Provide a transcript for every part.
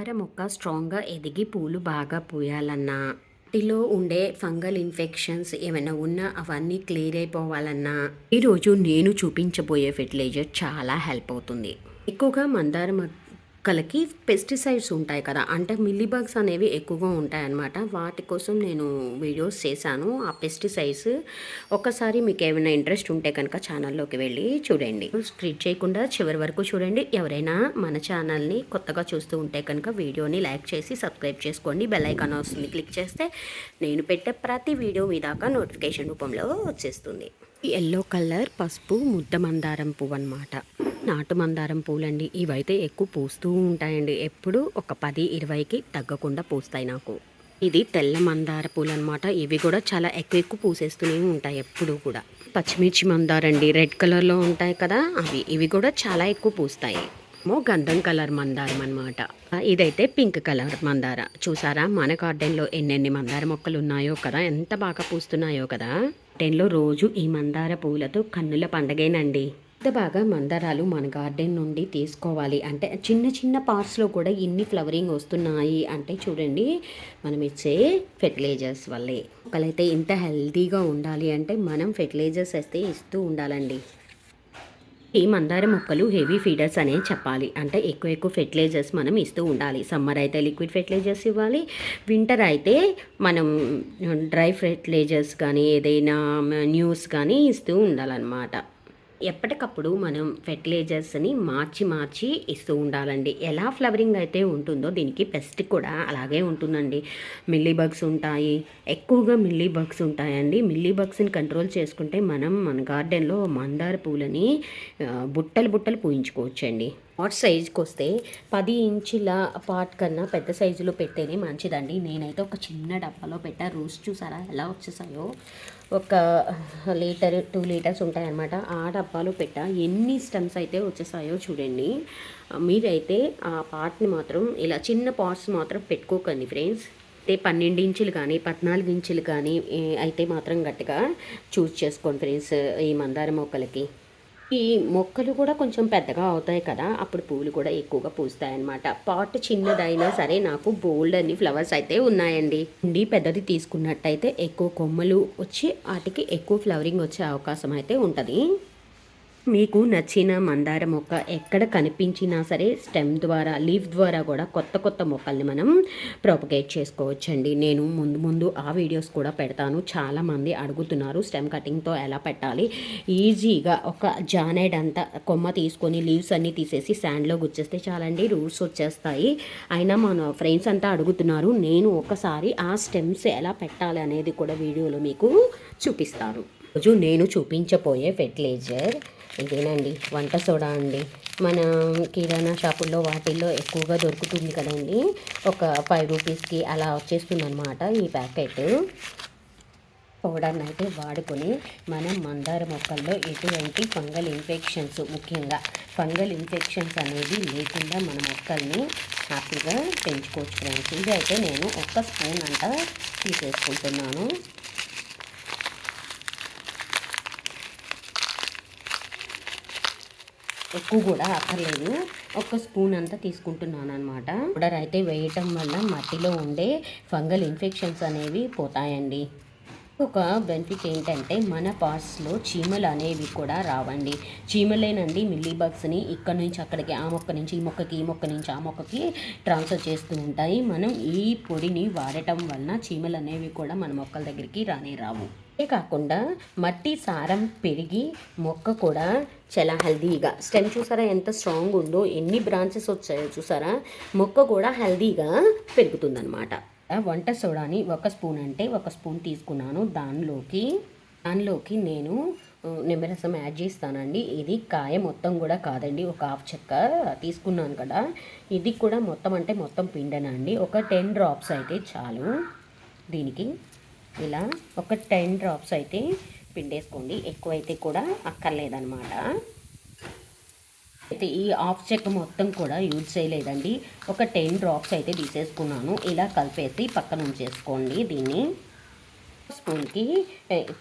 మందార మొక్క స్ట్రాంగ్గా ఎదిగి పూలు బాగా పూయాలన్నా వాటిలో ఉండే ఫంగల్ ఇన్ఫెక్షన్స్ ఏమైనా ఉన్నా అవన్నీ క్లియర్ అయిపోవాలన్నా ఈరోజు నేను చూపించబోయే ఫెర్టిలైజర్ చాలా హెల్ప్ అవుతుంది. ఎక్కువగా మందార మొక్కలకి పెస్టిసైడ్స్ ఉంటాయి కదా. అంటే మిల్లీబగ్స్ అనేవి ఎక్కువగా ఉంటాయన్నమాట. వాటి కోసం నేను వీడియోస్ చేశాను. ఆ పెస్టిసైడ్స్ ఒక్కసారి మీకు ఏమైనా ఇంట్రెస్ట్ ఉంటే కనుక ఛానల్లోకి వెళ్ళి చూడండి. స్క్రిప్ చేయకుండా చివరి వరకు చూడండి. ఎవరైనా మన ఛానల్ని కొత్తగా చూస్తూ ఉంటే కనుక వీడియోని లైక్ చేసి సబ్స్క్రైబ్ చేసుకోండి. బెల్ ఐకాన్ వస్తుంది క్లిక్ చేస్తే నేను పెట్టే ప్రతి వీడియో మీ దాకా నోటిఫికేషన్ రూపంలో వచ్చేస్తుంది. ఎల్లో కలర్ పసుపు ముద్ద మందారం పువ్వు అనమాట నాటు మందారం పూలండి. ఇవైతే ఎక్కువ పూస్తూ ఉంటాయండి. ఎప్పుడు ఒక పది ఇరవైకి తగ్గకుండా పూస్తాయి నాకు. ఇది తెల్ల మందార పూలు అనమాట ఇవి కూడా చాలా ఎక్కువ ఎక్కువ పూసేస్తూనే ఉంటాయి ఎప్పుడు కూడా. పచ్చిమిర్చి మందారండి. రెడ్ కలర్లో ఉంటాయి కదా అవి. ఇవి కూడా చాలా ఎక్కువ పూస్తాయి. ఏమో గంధం కలర్ మందారం అనమాట ఇదైతే పింక్ కలర్ మందార. చూసారా? మన గార్డెన్లో ఎన్నెన్ని మందార మొక్కలు ఉన్నాయో కదా ఎంత బాగా పూస్తున్నాయో కదా. గార్డెన్లో రోజు ఈ మందార పూలతో కన్నుల పండగేనండి. పెద్ద బాగా మందారాలు మన గార్డెన్ నుండి తీసుకోవాలి. అంటే చిన్న చిన్న పార్ట్స్లో కూడా ఇన్ని ఫ్లవరింగ్ వస్తున్నాయి. అంటే చూడండి మనం ఇచ్చే ఫెర్టిలైజర్స్ వల్లే. ఒకలైతే ఇంత హెల్తీగా ఉండాలి అంటే మనం ఫెర్టిలైజర్స్ వేస్తే ఇస్తూ ఉండాలండి. ఈ మందార మొక్కలు హెవీ ఫీడర్స్ అనే చెప్పాలి. అంటే ఎక్కువ ఎక్కువ ఫెర్టిలైజర్స్ మనం ఇస్తూ ఉండాలి. సమ్మర్ అయితే లిక్విడ్ ఫెర్టిలైజర్స్ ఇవ్వాలి. వింటర్ అయితే మనం డ్రై ఫెర్టిలైజర్స్ కానీ ఏదైనా న్యూస్ కానీ ఇస్తూ ఉండాలన్నమాట. ఎప్పటికప్పుడు మనం ఫెర్టిలైజర్స్ని మార్చి మార్చి ఇస్తూ ఉండాలండి. ఎలా ఫ్లవరింగ్ అయితే ఉంటుందో దీనికి పెస్ట్ కూడా అలాగే ఉంటుందండి. మిల్లీ బగ్స్ ఉంటాయి. ఎక్కువగా మిల్లీ బగ్స్ ఉంటాయండి. మిల్లీ బగ్స్ని కంట్రోల్ చేసుకుంటే మనం మన గార్డెన్లో మందార పూలని బుట్టలు బుట్టలు పూయించుకోవచ్చండి. పాట్ సైజ్కి వస్తే పది ఇంచుల పాట్ కన్నా పెద్ద సైజులో పెట్టేనే మంచిదండి. నేనైతే ఒక చిన్న డబ్బాలో పెట్టా. రూస్ చూసారా? ఎలా వచ్చేసాయో? ఒక లీటర్ టూ లీటర్స్ ఉంటాయన్నమాట. ఆ డబ్బాలో పెట్ట. ఎన్ని స్టెమ్స్ అయితే వచ్చేసాయో చూడండి. మీరైతే ఆ పార్ట్ని మాత్రం ఇలా చిన్న పాట్స్ మాత్రం పెట్టుకోకండి ఫ్రెండ్స్. అయితే పన్నెండు ఇంచులు కానీ పద్నాలుగు ఇంచులు కానీ అయితే మాత్రం గట్టిగా చూస్ చేసుకోండి ఫ్రెండ్స్ ఈ మందార మొక్కలకి. ఈ మొక్కలు కూడా కొంచెం పెద్దగా అవుతాయి కదా అప్పుడు పూలు కూడా ఎక్కువగా పూస్తాయి అనమాట పాట్ చిన్నదైనా సరే నాకు బోల్డ్ అన్ని ఫ్లవర్స్ అయితే ఉన్నాయండి. ఉండి పెద్దది తీసుకున్నట్టయితే ఎక్కువ కొమ్మలు వచ్చి వాటికి ఎక్కువ ఫ్లవరింగ్ వచ్చే అవకాశం అయితే ఉంటుంది. మీకు నచ్చిన మందార మొక్క ఎక్కడ కనిపించినా సరే స్టెమ్ ద్వారా లీఫ్ ద్వారా కూడా కొత్త కొత్త మొక్కల్ని మనం ప్రొపగేట్ చేసుకోవచ్చండి. నేను ముందు ముందు ఆ వీడియోస్ కూడా పెడతాను. చాలామంది అడుగుతున్నారు స్టెమ్ కటింగ్తో ఎలా పెట్టాలి? ఈజీగా ఒక జానైడ్ అంతా కొమ్మ తీసుకొని లీవ్స్ అన్నీ తీసేసి శాండ్లో గుచ్చేస్తే చాలండి రూట్స్ వచ్చేస్తాయి. అయినా మన ఫ్రెండ్స్ అంతా అడుగుతున్నారు నేను ఒకసారి ఆ స్టెమ్స్ ఎలా పెట్టాలి అనేది కూడా వీడియోలో మీకు చూపిస్తాను. రోజు నేను చూపించబోయే ఫెర్టిలైజర్ ఇదేనండి వంట సోడా అండి. మన కిరాణా షాపుల్లో వాటిల్లో ఎక్కువగా దొరుకుతుంది కదండి. ఒక ఫైవ్ రూపీస్కి అలా వచ్చేస్తుంది అనమాట ఈ ప్యాకెట్ పౌడర్ని అయితే వాడుకొని మనం మందార మొక్కల్లో ఎటువంటి ఫంగల్ ఇన్ఫెక్షన్స్ ముఖ్యంగా ఫంగల్ ఇన్ఫెక్షన్స్ అనేది లేకుండా మన మొక్కల్ని హ్యాపీగా పెంచుకోవచ్చు ఫ్రెండ్స్ ఇది అయితే నేను ఒక్క స్పూన్ అంట తీసేసుకుంటున్నాను. ఎక్కువ కూడా అక్కర్లేదు ఒక స్పూన్ అంతా తీసుకుంటున్నాను అనమాట పౌడర్ అయితే వేయటం వల్ల మట్టిలో ఉండే ఫంగల్ ఇన్ఫెక్షన్స్ అనేవి పోతాయండి. ఒక బెనిఫిట్ ఏంటంటే మన పార్ట్స్లో చీమలు అనేవి కూడా రావండి. చీమలేనండి మిల్లీ బగ్స్ని ఇక్కడ నుంచి అక్కడికి ఆ మొక్క నుంచి ఈ మొక్కకి ఈ మొక్క నుంచి ఆ మొక్కకి ట్రాన్స్ఫర్ చేస్తూ ఉంటాయి. మనం ఈ పొడిని వాడటం వలన చీమలు అనేవి కూడా మన మొక్కల దగ్గరికి రానే రావు. కాకుండా మట్టి సారం పెరిగి మొక్క కూడా చాలా హెల్దీగా స్టెమ్ చూసారా ఎంత స్ట్రాంగ్ ఉందో? ఎన్ని బ్రాంచెస్ వచ్చాయో చూసారా? మొక్క కూడా హెల్దీగా పెరుగుతుందనమాట వంట సోడాని ఒక స్పూన్ అంటే ఒక స్పూన్ తీసుకున్నాను. దానిలోకి దానిలోకి నేను నిమ్మరసం యాడ్ చేస్తానండి. ఇది కాయ మొత్తం కూడా కాదండి. ఒక హాఫ్ చెక్క తీసుకున్నాను కదా. ఇది కూడా మొత్తం అంటే మొత్తం పిండనండి. ఒక టెన్ డ్రాప్స్ అయితే చాలు దీనికి. ఇలా ఒక టెన్ డ్రాప్స్ అయితే పిండేసుకోండి. ఎక్కువైతే కూడా అక్కర్లేదనమాట అయితే ఈ ఆఫ్ చెక్క మొత్తం కూడా యూజ్ చేయలేదండి. ఒక టెన్ డ్రాప్స్ అయితే తీసేసుకున్నాను. ఇలా కలిపేసి పక్కన ఉంచేసుకోండి దీన్ని. స్పూన్కి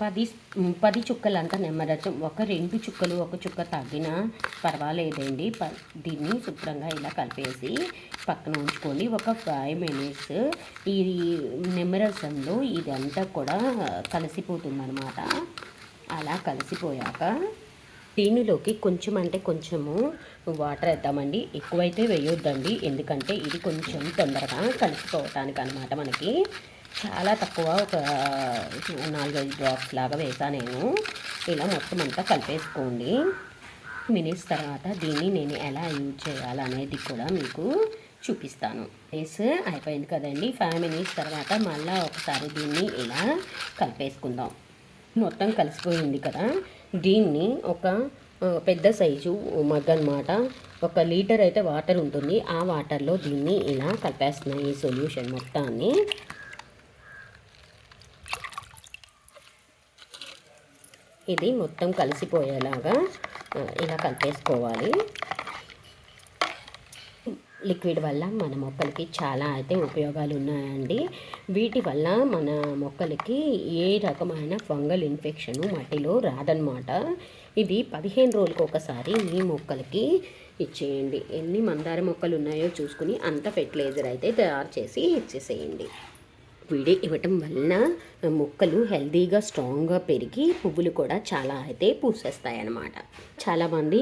పది పది చుక్కలు అంతా నిమ్మరసం. ఒక రెండు చుక్కలు ఒక చుక్క తగ్గినా పర్వాలేదండి. ప దీన్ని శుభ్రంగా ఇలా కలిపేసి పక్కన ఉంచుకోండి. ఒక ఫైవ్ మినిట్స్ ఈ నిమ్మరసంలో ఇదంతా కూడా కలిసిపోతుందన్నమాట. అలా కలిసిపోయాక దీనిలోకి కొంచెం అంటే కొంచెము వాటర్ వేద్దామండి. ఎక్కువైతే వేయొద్దండి. ఎందుకంటే ఇది కొంచెం తొందరగా కలిసిపోవటానికి అనమాట మనకి. చాలా తక్కువ ఒక నాలుగైదు డ్రాప్స్ లాగా వేసా నేను. ఇలా మొత్తం అంతా కలిపేసుకోండి. మినిట్స్ తర్వాత దీన్ని నేను ఎలా యూజ్ చేయాలనేది కూడా మీకు చూపిస్తాను. ఎస్ అయిపోయింది కదండి. ఫైవ్ మినిట్స్ తర్వాత మళ్ళీ ఒకసారి దీన్ని ఇలా కలిపేసుకుందాం. మొత్తం కలిసిపోయింది కదా. దీన్ని ఒక పెద్ద సైజు మగ్ అనమాట ఒక లీటర్ అయితే వాటర్ ఉంటుంది. ఆ వాటర్లో దీన్ని ఇలా కలిపేస్తున్నాయి ఈ సొల్యూషన్ మొత్తాన్ని. ఇది మొత్తం కలిసిపోయేలాగా ఇలా కలిపేసుకోవాలి. లిక్విడ్ వల్ల మన మొక్కలకి చాలా అయితే ఉపయోగాలు ఉన్నాయండి. వీటి వల్ల మన మొక్కలకి ఏ రకమైన ఫంగల్ ఇన్ఫెక్షన్ మట్టిలో రాదనమాట ఇది పదిహేను రోజులకు ఒకసారి మీ మొక్కలకి ఇచ్చేయండి. ఎన్ని మందార మొక్కలు ఉన్నాయో చూసుకుని అంత ఫెర్టిలైజర్ అయితే తయారు చేసి ఇచ్చేసేయండి. విడి ఇవ్వటం వలన మొక్కలు హెల్తీగా స్ట్రాంగ్గా పెరిగి పువ్వులు కూడా చాలా అయితే పూసేస్తాయి అన్నమాట చాలామంది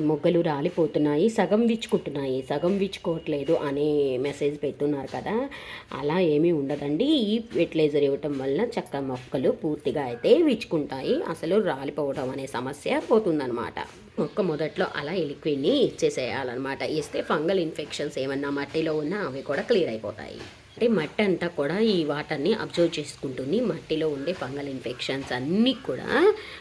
మొగ్గలు రాలిపోతున్నాయి సగం విచ్చుకుంటున్నాయి. సగం విచ్చుకోవట్లేదు అనే మెసేజ్ పెడుతున్నారు కదా. అలా ఏమీ ఉండదండి. ఈ ఫెర్టిలైజర్ ఇవ్వటం వల్ల చక్క మొక్కలు పూర్తిగా అయితే విచ్చుకుంటాయి. అసలు రాలిపోవడం అనే సమస్య పోతుందన్నమాట. మొక్క మొదట్లో అలా ఈ లిక్విడ్ని ఇచ్చేసేయాలన్నమాట. ఇస్తే ఫంగల్ ఇన్ఫెక్షన్స్ ఏమన్నా మట్టిలో ఉన్నా అవి కూడా క్లియర్ అయిపోతాయి. కాబట్టి మట్టి అంతా కూడా ఈ వాటర్ని అబ్జర్వ్ చేసుకుంటుంది. మట్టిలో ఉండే ఫంగల్ ఇన్ఫెక్షన్స్ అన్నీ కూడా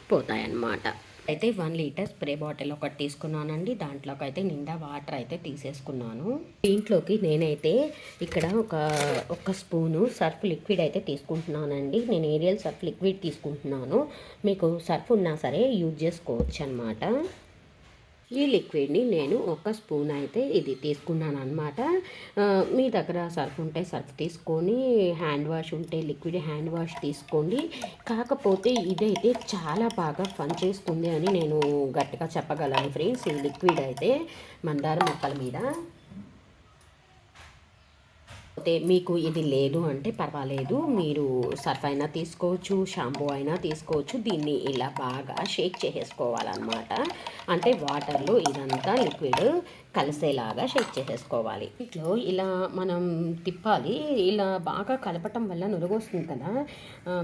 పోతాయన్నమాట. అయితే వన్ లీటర్ స్ప్రే బాటిల్ ఒకటి తీసుకున్నానండి. దాంట్లోకి అయితే నిండా వాటర్ అయితే తీసేసుకున్నాను. దీంట్లోకి నేనైతే ఇక్కడ ఒక ఒక స్పూను సర్ఫ్ లిక్విడ్ అయితే తీసుకుంటున్నానండి. నేను ఏరియల్ సర్ఫ్ లిక్విడ్ తీసుకుంటున్నాను. మీకు సర్ఫ్ ఉన్నా సరే యూజ్ చేసుకోవచ్చు అనమాట ఈ లిక్విడ్ని నేను ఒక స్పూన్ అయితే ఇది తీసుకున్నాను అనమాట మీ దగ్గర సర్ఫ్ ఉంటే సర్ఫ్ తీసుకొని హ్యాండ్ వాష్ ఉంటే లిక్విడ్ హ్యాండ్ వాష్ తీసుకోండి. కాకపోతే ఇదైతే చాలా బాగా పనిచేస్తుంది అని నేను గట్టిగా చెప్పగలను ఫ్రెండ్స్ ఈ లిక్విడ్ అయితే మందార మొక్కల మీద. లేకపోతే మీకు ఇది లేదు అంటే పర్వాలేదు. మీరు సర్ఫ్ అయినా తీసుకోవచ్చు షాంపూ అయినా తీసుకోవచ్చు. దీన్ని ఇలా బాగా షేక్ చేసేసుకోవాలన్నమాట. అంటే వాటర్లో ఇదంతా లిక్విడ్ కలిసేలాగా షేక్ చేసేసుకోవాలి. ఇట్లో ఇలా మనం తిప్పాలి. ఇలా బాగా కలపటం వల్ల నురగొస్తుంది కదా.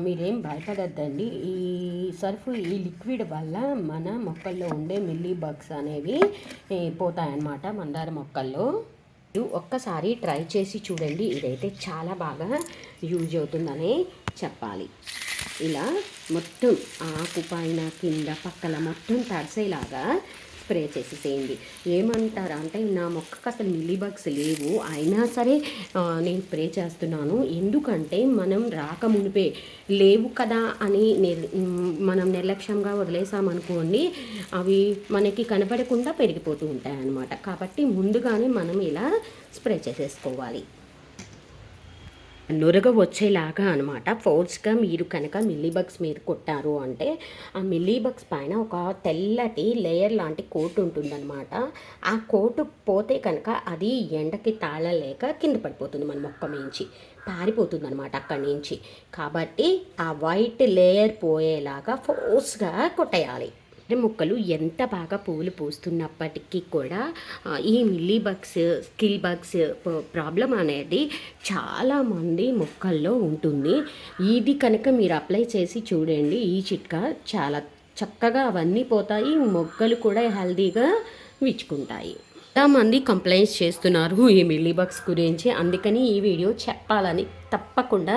మీరేం భయపడద్దండి. ఈ సర్ఫ్ ఈ లిక్విడ్ వల్ల మన మొక్కల్లో ఉండే మిల్లీ బగ్స్ అనేవి పోతాయన్నమాట మందార మొక్కల్లో. ఒక్కసారి ట్రై చేసి చూడండి. ఇదైతే చాలా బాగా యూజ్ అవుతుందనే చెప్పాలి. ఇలా మొత్తం ఆకు పైన కింద పక్కల మొత్తం తడిసేలాగా స్ప్రే చేసేసేయండి. ఏమంటారా అంటే నా మొక్కకు అసలు మిలీబగ్స్ లేవు. అయినా సరే నేను స్ప్రే చేస్తున్నాను. ఎందుకంటే మనం రాక మునిపే లేవు కదా అని నిర్- మనం నిర్లక్ష్యంగా వదిలేసామనుకోండి అవి మనకి కనపడకుండా పెరిగిపోతూ ఉంటాయి అన్నమాట కాబట్టి ముందుగానే మనం ఇలా స్ప్రే చేసేసుకోవాలి. నురగ వచ్చేలాగా అనమాట ఫోర్స్గా మీరు కనుక మిల్లీబగ్స్ మీద కొట్టారు అంటే ఆ మిల్లీబగ్స్ పైన ఒక తెల్లటి లేయర్ లాంటి కోట్ ఉంటుందన్నమాట. ఆ కోటు పోతే కనుక అది ఎండకి తాళలేక కింద పడిపోతుంది మన మొక్క మించి పారిపోతుంది అనమాట అక్కడి నుంచి. కాబట్టి ఆ వైట్ లేయర్ పోయేలాగా ఫోర్స్గా కొట్టేయాలి. మొక్కలు ఎంత బాగా పువ్వులు పూస్తున్నప్పటికీ కూడా ఈ mealy bugs scale bugs problem అనేది చాలామంది మొక్కల్లో ఉంటుంది. ఇది కనుక మీరు అప్లై చేసి చూడండి ఈ చిట్కా చాలా చక్కగా అవన్నీ పోతాయి మొక్కలు కూడా హెల్దీగా విచ్చుకుంటాయి. చాలామంది కంప్లైంట్స్ చేస్తున్నారు ఈ మిల్లీ బగ్స్ గురించి? అందుకని ఈ వీడియో చెప్పాలని తప్పకుండా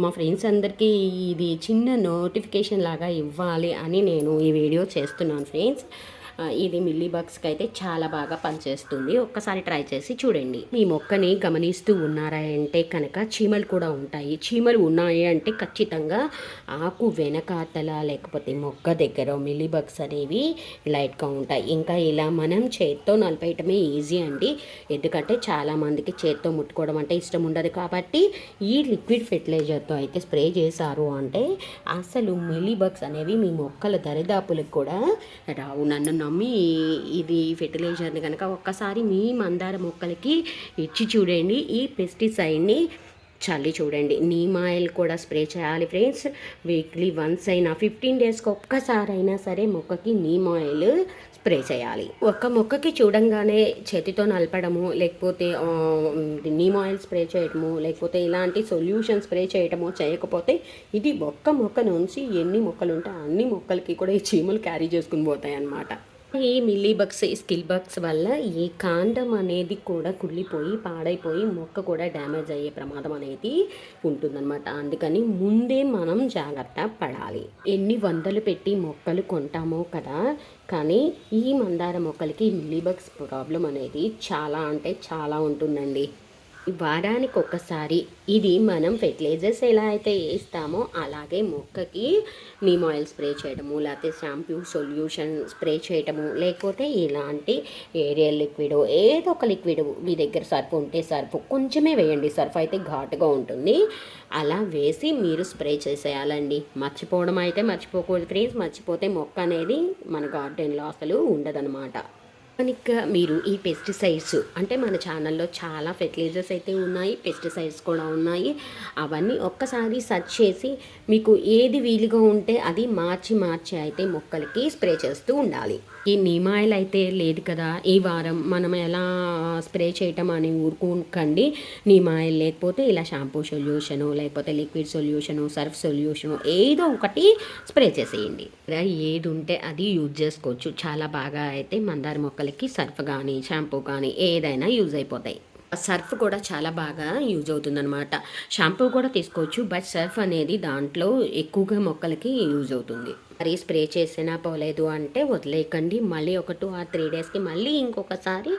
మా ఫ్రెండ్స్ అందరికీ ఇది చిన్న నోటిఫికేషన్ లాగా ఇవ్వాలి అని నేను ఈ వీడియో చేస్తున్నాను ఫ్రెండ్స్. ఇది మిల్లీ బగ్స్కి అయితే చాలా బాగా పనిచేస్తుంది. ఒక్కసారి ట్రై చేసి చూడండి. మీ మొక్కని గమనిస్తూ ఉన్నారా అంటే కనుక చీమలు కూడా ఉంటాయి. చీమలు ఉన్నాయి అంటే ఖచ్చితంగా ఆకు వెనకాతల లేకపోతే మొక్క దగ్గర మిల్లీ బగ్స్ అనేవి లైట్గా ఉంటాయి. ఇంకా ఇలా మనం చేత్తో నలిపేయటమే ఈజీ అండి. ఎందుకంటే చాలామందికి చేత్తో ముట్టుకోవడం అంటే ఇష్టం ఉండదు కాబట్టి ఈ లిక్విడ్ ఫెర్టిలైజర్తో అయితే స్ప్రే చేశారు అంటే అసలు మిల్లీ బగ్స్ అనేవి మీ మొక్కల దరిదాపులకు కూడా రావు. నన్ను నమ్మి ఇది ఫెర్టిలైజర్ని కనుక ఒక్కసారి మీ మందార మొక్కలకి ఇచ్చి చూడండి. ఈ పెస్టిసైడ్ని చల్లి చూడండి. నీమ్ ఆయిల్ కూడా స్ప్రే చేయాలి ఫ్రెండ్స్. వీక్లీ వన్స్ అయినా ఫిఫ్టీన్ డేస్కి ఒక్కసారి అయినా సరే మొక్కకి నీమ్ ఆయిల్ స్ప్రే చేయాలి. ఒక్క మొక్కకి చూడంగానే చేతితో నలపడము లేకపోతే నీమ్ ఆయిల్ స్ప్రే చేయటము లేకపోతే ఇలాంటి సొల్యూషన్ స్ప్రే చేయటము చేయకపోతే ఇది ఒక్క మొక్క నుంచి ఎన్ని మొక్కలు ఉంటే అన్ని మొక్కలకి కూడా ఈ చీమలు క్యారీ చేసుకుని పోతాయి అన్నమాట ఈ మిల్లీ బగ్స్ స్కిల్ బగ్స్ వల్ల ఈ కాండం అనేది కూడా కుళ్ళిపోయి పాడైపోయి మొక్క కూడా డ్యామేజ్ అయ్యే ప్రమాదం అనేది ఉంటుందన్నమాట. అందుకని ముందే మనం జాగ్రత్త పడాలి. ఎన్ని వందలు పెట్టి మొక్కలు కొంటామో కదా కానీ ఈ మందార మొక్కలకి మిల్లీ బగ్స్ ప్రాబ్లం అనేది చాలా అంటే చాలా ఉంటుందండి. వారానికి ఒక్కసారి ఇది మనం ఫెర్టిలైజర్స్ ఎలా అయితే వేస్తామో అలాగే మొక్కకి నీమ్ ఆయిల్ స్ప్రే చేయడము లేకపోతే షాంపూ సొల్యూషన్ స్ప్రే చేయడము లేకపోతే ఇలాంటి ఏరియల్ లిక్విడ్ ఏదో ఒక లిక్విడ్ మీ దగ్గర సర్ఫ్ ఉంటే సర్ఫ్ కొంచెమే వేయండి. సర్ఫ్ అయితే ఘాటుగా ఉంటుంది. అలా వేసి మీరు స్ప్రే చేసేయాలండి. మర్చిపోవడం అయితే మర్చిపోకూడదు ఫ్రెండ్స్. మర్చిపోతే మొక్క అనేది మన గార్డెన్లో అసలు ఉండదన్నమాట. ఆర్గానిక్గా మీరు ఈ పెస్టిసైడ్స్ అంటే మన ఛానల్లో చాలా ఫెర్టిలైజర్స్ అయితే ఉన్నాయి పెస్టిసైడ్స్ కూడా ఉన్నాయి. అవన్నీ ఒక్కసారి సెర్చ్ చేసి మీకు ఏది వీలుగా ఉంటే అది మార్చి మార్చి అయితే మొక్కలకి స్ప్రే చేస్తూ ఉండాలి. ఈ నీమాయిల్ అయితే లేదు కదా ఈ వారం మనం ఎలా స్ప్రే చేయటం అని ఊరుకోకండి. నీమాయిల్ లేకపోతే ఇలా షాంపూ సొల్యూషను లేకపోతే లిక్విడ్ సొల్యూషను సర్ఫ్ సొల్యూషను ఏదో ఒకటి స్ప్రే చేసేయండి. ఏది ఉంటే అది యూజ్ చేసుకోవచ్చు. చాలా బాగా అయితే మందార మొక్కలకి సర్ఫ్ కానీ షాంపూ కానీ ఏదైనా యూజ్ అయిపోతాయి. సర్ఫ్ కూడా చాలా బాగా యూజ్ అవుతుందన్నమాట. షాంపూ కూడా తీసుకోవచ్చు బట్ సర్ఫ్ అనేది దాంట్లో ఎక్కువగా మొక్కలకి యూజ్ అవుతుంది. మరి స్ప్రే చేసినా పోలేదు అంటే వదిలేయకండి. మళ్ళీ ఒక టూ ఆర్ త్రీ డేస్కి మళ్ళీ ఇంకొకసారి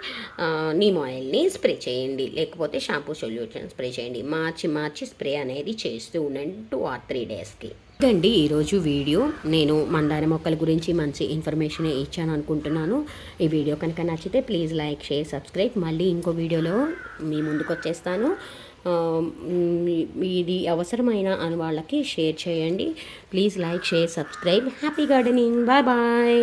నీమ్ ఆయిల్ని స్ప్రే చేయండి. లేకపోతే షాంపూ సొల్యూషన్ స్ప్రే చేయండి. మార్చి మార్చి స్ప్రే అనేది చేస్తూ ఉండండి టూ ఆర్ త్రీ డేస్కి. ఇదండి ఈరోజు వీడియో నేను మందార మొక్కల గురించి మంచి ఇన్ఫర్మేషన్ ఇచ్చాను అనుకుంటున్నాను. ఈ వీడియో కనుక నచ్చితే ప్లీజ్ లైక్ షేర్ సబ్స్క్రైబ్ మళ్ళీ ఇంకో వీడియోలో మీ ముందుకు వచ్చేస్తాను. ఇది అవసరమైన అని వాళ్ళకి షేర్ చేయండి. Please like share subscribe happy gardening bye bye